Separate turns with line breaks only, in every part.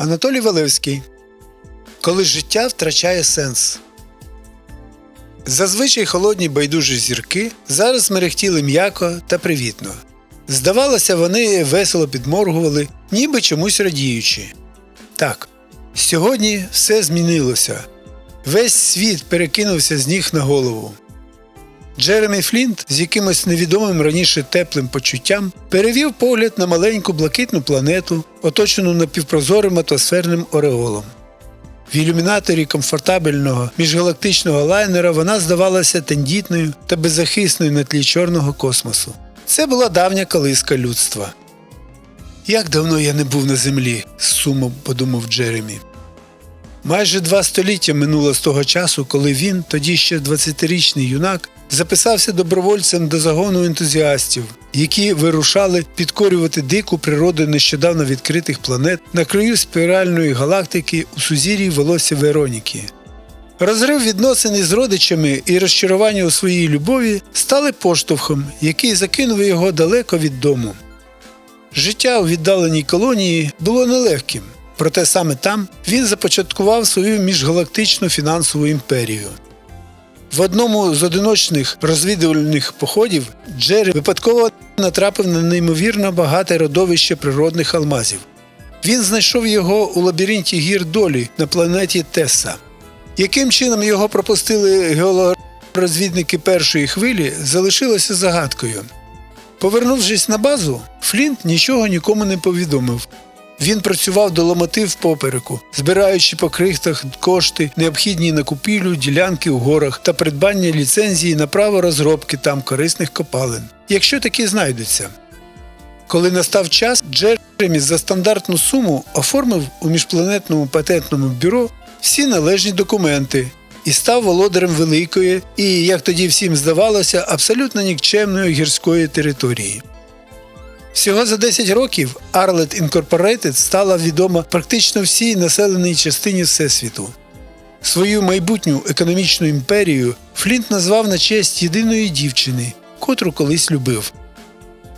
Анатолій Валевський. Коли життя втрачає сенс. Зазвичай холодні байдужі зірки зараз мерехтіли м'яко та привітно. Здавалося, вони весело підморгували, ніби чомусь радіючи. Так, сьогодні все змінилося. Весь світ перекинувся з ніг на голову. Джеремі Флінт з якимось невідомим раніше теплим почуттям перевів погляд на маленьку блакитну планету, оточену напівпрозорим атмосферним ореолом. В ілюмінаторі комфортабельного міжгалактичного лайнера вона здавалася тендітною та беззахисною на тлі чорного космосу. Це була давня колиска людства. Як давно я не був на землі, з сумом подумав Джеремі. Майже два століття минуло з того часу, коли він, тоді ще 20-річний юнак, записався добровольцем до загону ентузіастів, які вирушали підкорювати дику природу нещодавно відкритих планет на краю спіральної галактики у сузір'ї волосся Вероніки. Розрив відносин із родичами і розчарування у своїй любові стали поштовхом, який закинув його далеко від дому. Життя у віддаленій колонії було нелегким, проте саме там він започаткував свою міжгалактичну фінансову імперію. В одному з одиночних розвідувальних походів Джері випадково натрапив на неймовірно багате родовище природних алмазів. Він знайшов його у лабіринті гір долі на планеті Теса. Яким чином його пропустили геологорозвідники першої хвилі, залишилося загадкою. Повернувшись на базу, Флінт нічого нікому не повідомив. Він працював до ломотив попереку, збираючи по крихтах кошти, необхідні на купівлю ділянки у горах та придбання ліцензії на право розробки там корисних копалин, якщо такі знайдуться. Коли настав час, Джеремі за стандартну суму оформив у міжпланетному патентному бюро всі належні документи і став володарем великої і, як тоді всім здавалося, абсолютно нікчемної гірської території. Всього за 10 років Arlet Incorporated стала відома практично всій населеній частині Всесвіту. Свою майбутню економічну імперію Флінт назвав на честь єдиної дівчини, котру колись любив.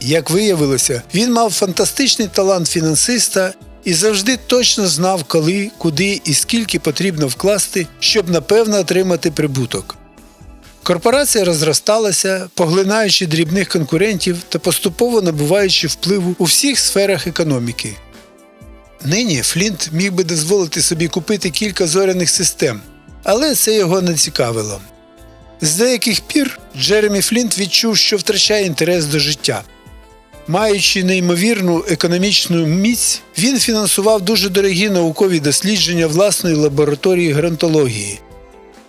Як виявилося, він мав фантастичний талант фінансиста і завжди точно знав, коли, куди і скільки потрібно вкласти, щоб напевно отримати прибуток. Корпорація розросталася, поглинаючи дрібних конкурентів та поступово набуваючи впливу у всіх сферах економіки. Нині Флінт міг би дозволити собі купити кілька зоряних систем, але це його не цікавило. З деяких пір Джеремі Флінт відчув, що втрачає інтерес до життя. Маючи неймовірну економічну міць, він фінансував дуже дорогі наукові дослідження власної лабораторії грантології.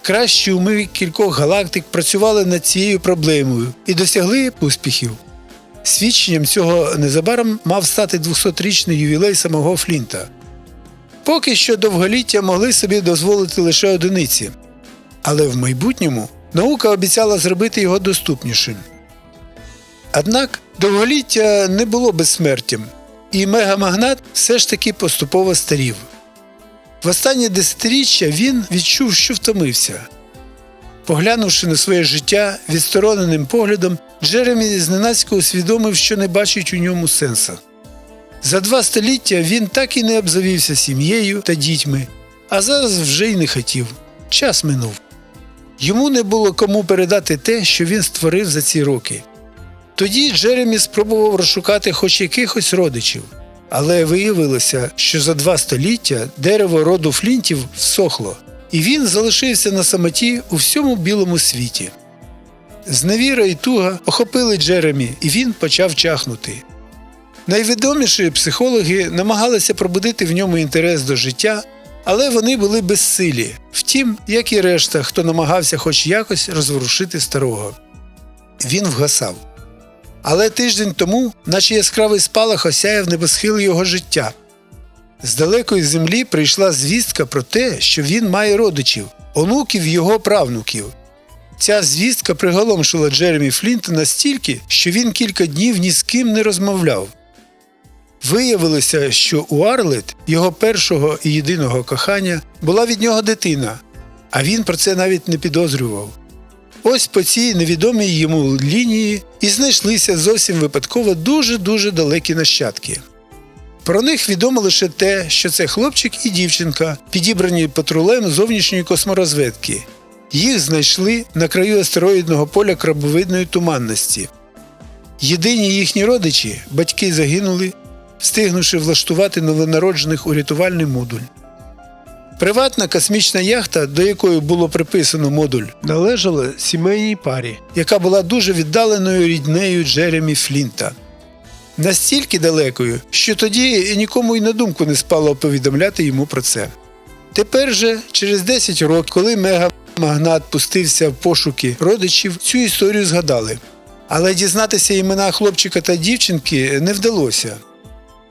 Кращі уми кількох галактик працювали над цією проблемою і досягли успіхів. Свідченням цього незабаром мав стати 200-річний ювілей самого Флінта. Поки що довголіття могли собі дозволити лише одиниці, але в майбутньому наука обіцяла зробити його доступнішим. Однак довголіття не було безсмертям, і мегамагнат все ж таки поступово старів. В останнє десятиріччя він відчув, що втомився. Поглянувши на своє життя відстороненим поглядом, Джеремі зненацька усвідомив, що не бачить у ньому сенсу. За два століття він так і не обзавівся сім'єю та дітьми, а зараз вже й не хотів. Час минув. Йому не було кому передати те, що він створив за ці роки. Тоді Джеремі спробував розшукати хоч якихось родичів, але виявилося, що за два століття дерево роду флінтів всохло, і він залишився на самоті у всьому білому світі. Зневіра і туга охопили Джеремі, і він почав чахнути. Найвідоміші психологи намагалися пробудити в ньому інтерес до життя, але вони були безсилі, втім, як і решта, хто намагався хоч якось розворушити старого. Він вгасав. Але тиждень тому, наче яскравий спалах осяяв небосхил його життя. З далекої землі прийшла звістка про те, що він має родичів, онуків його правнуків. Ця звістка приголомшила Джеремі Флінта настільки, що він кілька днів ні з ким не розмовляв. Виявилося, що у Арлет, його першого і єдиного кохання, була від нього дитина, а він про це навіть не підозрював. Ось по цій невідомій йому лінії і знайшлися зовсім випадково дуже-дуже далекі нащадки. Про них відомо лише те, що це хлопчик і дівчинка, підібрані патрулем зовнішньої косморозведки. Їх знайшли на краю астероїдного поля крабовидної туманності. Єдині їхні родичі, батьки загинули, встигнувши влаштувати новонароджених у рятувальний модуль. Приватна космічна яхта, до якої було приписано модуль, належала сімейній парі, яка була дуже віддаленою ріднею Джеремі Флінта. Настільки далекою, що тоді нікому й на думку не спало повідомляти йому про це. Тепер же, через 10 років, коли мегамагнат пустився в пошуки родичів, цю історію згадали. Але дізнатися імена хлопчика та дівчинки не вдалося.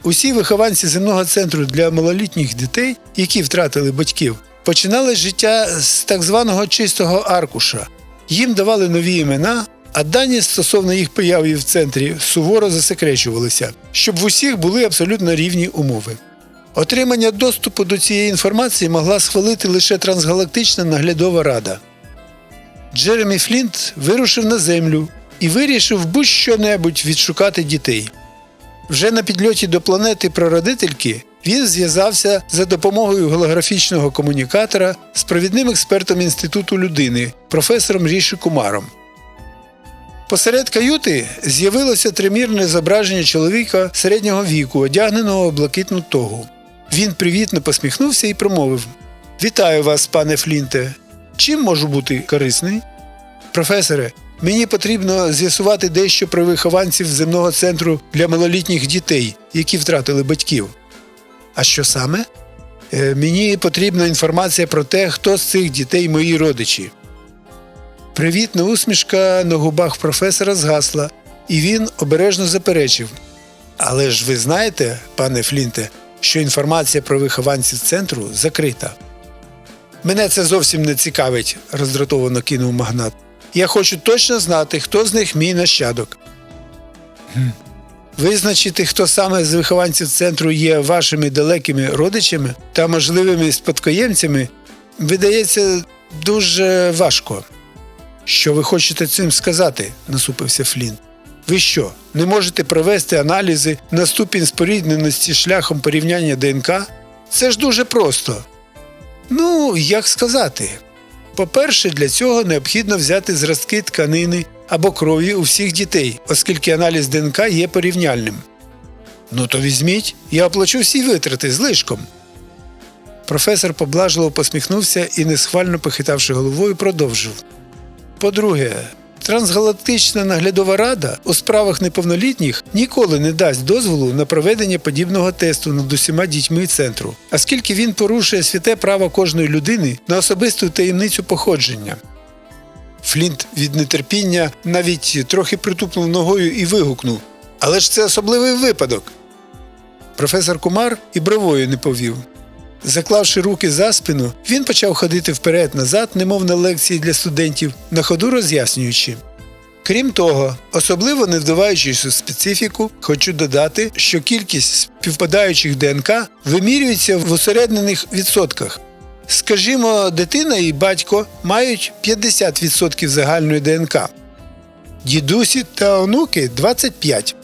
Усі вихованці земного центру для малолітніх дітей, які втратили батьків, починали життя з так званого чистого аркуша. Їм давали нові імена, а дані стосовно їх появи в центрі суворо засекречувалися, щоб в усіх були абсолютно рівні умови. Отримання доступу до цієї інформації могла схвалити лише трансгалактична наглядова рада. Джеремі Флінт вирушив на землю і вирішив будь-що небудь відшукати дітей. Вже на підльоті до планети прародительки він зв'язався за допомогою голографічного комунікатора з провідним експертом Інституту людини, професором Ріші Кумаром. Посеред каюти з'явилося тримірне зображення чоловіка середнього віку, одягненого в блакитну тогу. Він привітно посміхнувся і промовив: Вітаю вас, пане Флінте. Чим можу бути корисний? Професоре, мені потрібно з'ясувати дещо про вихованців земного центру для малолітніх дітей, які втратили батьків. А що саме? Е, мені потрібна інформація про те, хто з цих дітей мої родичі. Привітна усмішка на губах професора згасла, і він обережно заперечив. Але ж ви знаєте, пане Флінте, що інформація про вихованців центру закрита. Мене це зовсім не цікавить, роздратовано кинув магнат. Я хочу точно знати, хто з них мій нащадок. Визначити, хто саме з вихованців центру є вашими далекими родичами та можливими спадкоємцями, видається дуже важко. Що ви хочете цим сказати? насупився Флінт. Ви що, не можете провести аналізи на ступінь спорідненості шляхом порівняння ДНК? Це ж дуже просто. Ну, як сказати. По-перше, для цього необхідно взяти зразки тканини або крові у всіх дітей, оскільки аналіз ДНК є порівняльним. Ну то візьміть, я оплачу всі витрати злишком. Професор поблажливо посміхнувся і, несхвально похитавши головою, продовжив. По-друге, трансгалактична наглядова рада у справах неповнолітніх ніколи не дасть дозволу на проведення подібного тесту над усіма дітьми центру, оскільки він порушує святе право кожної людини на особисту таємницю походження. Флінт від нетерпіння навіть трохи притупнув ногою і вигукнув Але ж це особливий випадок. Професор Кумар і бровою не повів. Заклавши руки за спину, він почав ходити вперед-назад, немов на лекції для студентів, на ходу роз'яснюючи. Крім того, особливо не вдаваючись у специфіку, хочу додати, що кількість співпадаючих ДНК вимірюється в усереднених відсотках. Скажімо, дитина і батько мають 50% загальної ДНК, дідусі та онуки 25%,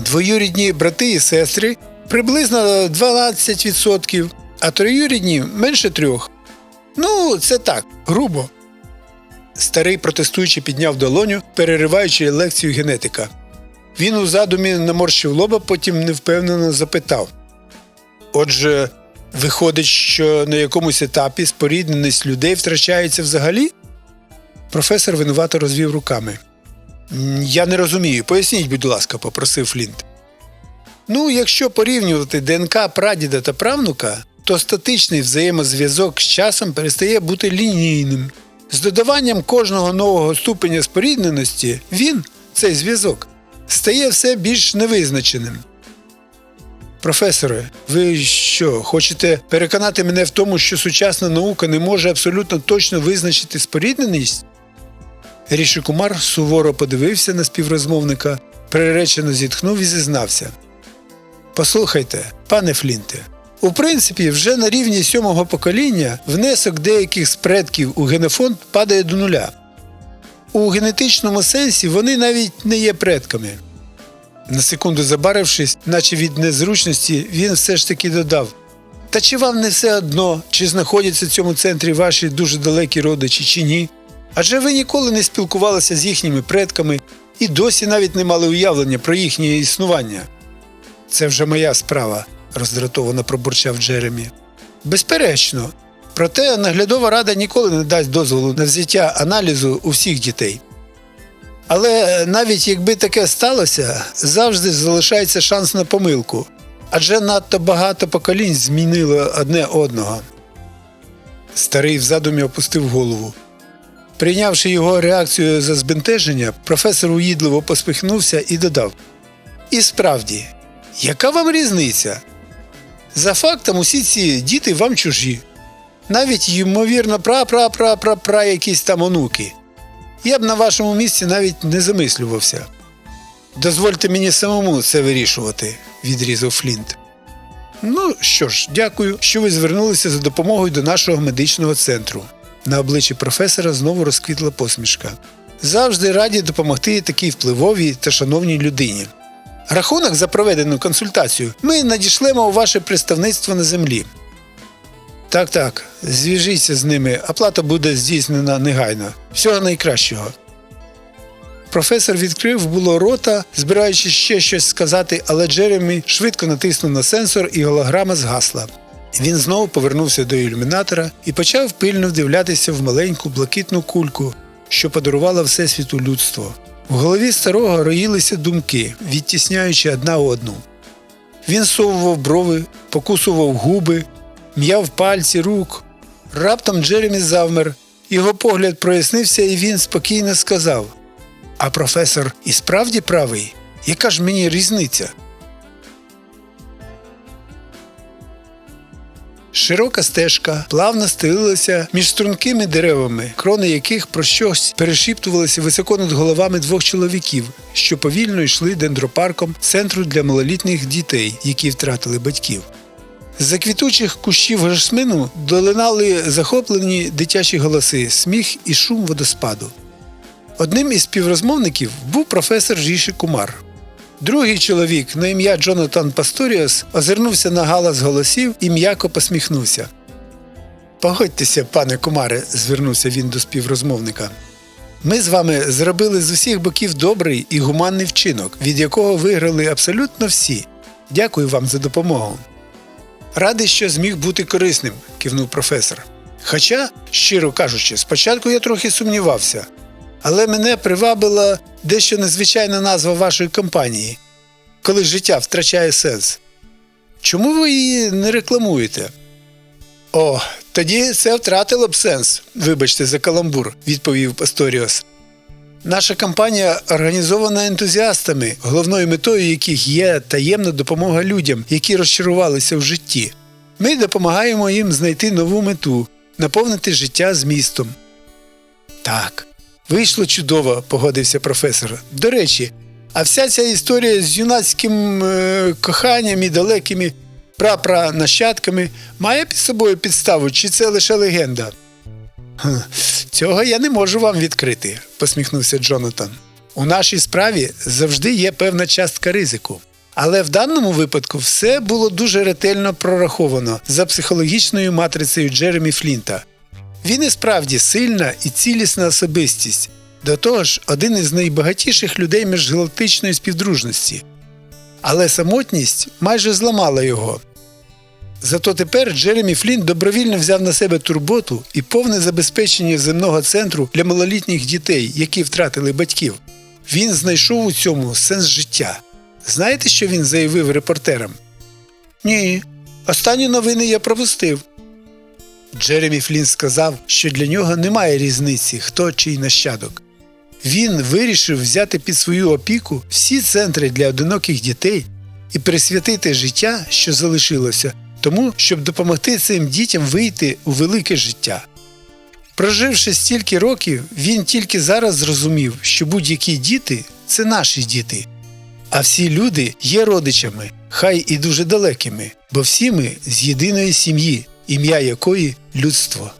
двоюрідні брати і сестри приблизно 12%, а троюрідні менше трьох. Ну, це так, грубо. Старий протестуючи підняв долоню, перериваючи лекцію генетика. Він у задумі наморщив лоба, потім невпевнено запитав. Отже, виходить, що на якомусь етапі спорідненість людей втрачається взагалі? Професор винувато розвів руками. Я не розумію. Поясніть, будь ласка, попросив Флінт. Ну, якщо порівнювати ДНК прадіда та правнука, то статичний взаємозв'язок з часом перестає бути лінійним. З додаванням кожного нового ступеня спорідненості він, цей зв'язок, стає все більш невизначеним. Професоре, ви що, хочете переконати мене в тому, що сучасна наука не може абсолютно точно визначити спорідненість? Ріші Кумар суворо подивився на співрозмовника, приречено зітхнув і зізнався. Послухайте, пане Флінте, у принципі, вже на рівні сьомого покоління внесок деяких з предків у генофонд падає до нуля. У генетичному сенсі вони навіть не є предками. На секунду забарившись, наче від незручності, він все ж таки додав: Та чи вам не все одно, чи знаходяться в цьому центрі ваші дуже далекі родичі, чи ні? Адже ви ніколи не спілкувалися з їхніми предками і досі навіть не мали уявлення про їхнє існування. Це вже моя справа, роздратовано пробурчав Джеремі. Безперечно, проте наглядова рада ніколи не дасть дозволу на взяття аналізу у всіх дітей. Але навіть якби таке сталося, завжди залишається шанс на помилку, адже надто багато поколінь змінило одне одного. Старий в задумі опустив голову. Прийнявши його реакцію за збентеження, професор уїдливо поспихнувся і додав: І справді, яка вам різниця? За фактом, усі ці діти вам чужі. Навіть, ймовірно, пра-пра-пра-пра-пра якісь там онуки. Я б на вашому місці навіть не замислювався. Дозвольте мені самому це вирішувати, відрізав Флінт. Ну що ж, дякую, що ви звернулися за допомогою до нашого медичного центру. На обличчі професора знову розквітла посмішка. Завжди раді допомогти такій впливовій та шановній людині. Рахунок за проведену консультацію ми надішлемо у ваше представництво на землі. Так, так, зв'яжіться з ними, оплата буде здійснена негайно. Всього найкращого. Професор відкрив було рота, збираючись ще щось сказати, але Джеремі швидко натиснув на сенсор і голограма згасла. Він знову повернувся до ілюмінатора і почав пильно вдивлятися в маленьку блакитну кульку, що подарувала Всесвіту людство. В голові старого роїлися думки, відтісняючи одна одну. Він совував брови, покусував губи, м'яв пальці рук. Раптом Джеремі завмер, його погляд прояснився, і він спокійно сказав: А професор і справді правий? Яка ж мені різниця? Широка стежка плавно стелилася між стрункими деревами, крони яких про щось перешіптувалися високо над головами двох чоловіків, що повільно йшли дендропарком центру для малолітніх дітей, які втратили батьків. З-за квітучих кущів гашмину долинали захоплені дитячі голоси, сміх і шум водоспаду. Одним із співрозмовників був професор Ріші Кумар. Другий чоловік на ім'я Джонатан Пасторіос озирнувся на галас голосів і м'яко посміхнувся. Погодьтеся, пане Кумаре, звернувся він до співрозмовника. Ми з вами зробили з усіх боків добрий і гуманний вчинок, від якого виграли абсолютно всі. Дякую вам за допомогу. Радий, що зміг бути корисним, кивнув професор. Хоча, щиро кажучи, спочатку я трохи сумнівався, але мене привабила дещо незвичайна назва вашої компанії, коли життя втрачає сенс. Чому ви її не рекламуєте? О, тоді це втратило б сенс, вибачте за каламбур, відповів Пасторіос. Наша кампанія організована ентузіастами, головною метою яких є таємна допомога людям, які розчарувалися в житті. Ми допомагаємо їм знайти нову мету, наповнити життя змістом. Так, вийшло чудово, погодився професор. До речі, а вся ця історія з юнацьким е, коханням і далекими прапранащадками має під собою підставу, чи це лише легенда? Цього я не можу вам відкрити, посміхнувся Джонатан. У нашій справі завжди є певна частка ризику. Але в даному випадку все було дуже ретельно прораховано за психологічною матрицею Джеремі Флінта. Він і справді сильна і цілісна особистість, до того ж, один із найбагатіших людей міжгалактичної співдружності. Але самотність майже зламала його. Зато тепер Джеремі Флінт добровільно взяв на себе турботу і повне забезпечення земного центру для малолітніх дітей, які втратили батьків. Він знайшов у цьому сенс життя. Знаєте, що він заявив репортерам? Ні. Останні новини я пропустив. Джеремі Флінт сказав, що для нього немає різниці, хто чий нащадок. Він вирішив взяти під свою опіку всі центри для одиноких дітей і присвятити життя, що залишилося, тому, щоб допомогти цим дітям вийти у велике життя. Проживши стільки років, він тільки зараз зрозумів, що будь-які діти це наші діти, а всі люди є родичами, хай і дуже далекими, бо всі ми з єдиної сім'ї, ім'я якої людство.